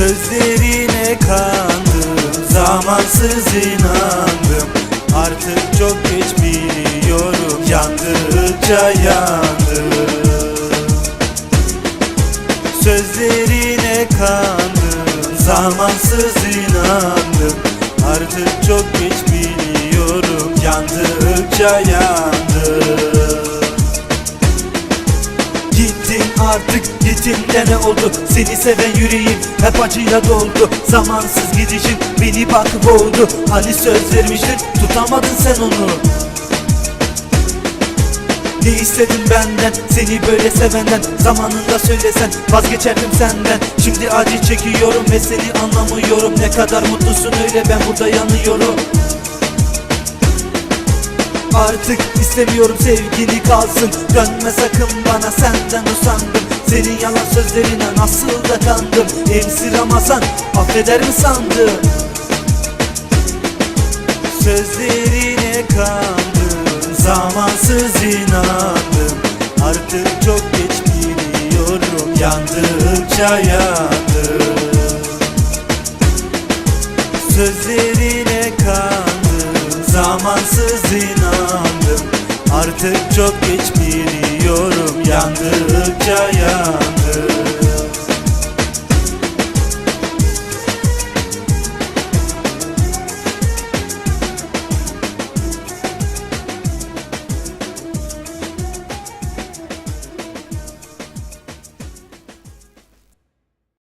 Sözlerine kandım Zamansız inandım. Artık çok geç biliyorum Yandıkça yandım. Sözlerine kandım Zamansız inandım. Artık çok geç biliyorum Yandıkça yandım Gittin artık gittin de ne oldu. Seni seven yüreğim hep acıyla doldu. Zamansız gidişin beni bak boğdu. Hani söz vermiştin tutamadın sen onu. Ne istedin benden seni böyle sevenden. Zamanında söylesen vazgeçerdim senden. Şimdi acı çekiyorum ve seni anlamıyorum. Ne kadar mutlusun öyle ben burada yanıyorum Artık istemiyorum sevgini kalsın. Dönme sakın bana senden usandım. Senin yalan sözlerine nasıl da kandım. Emsi Ramazan affeder mi sandın? Sözlerine kandım Zamansız inandım. Artık çok geç biliyorum Yandıkça yandım. Sözlerine kandım Zamansız inandım. Artık çok geç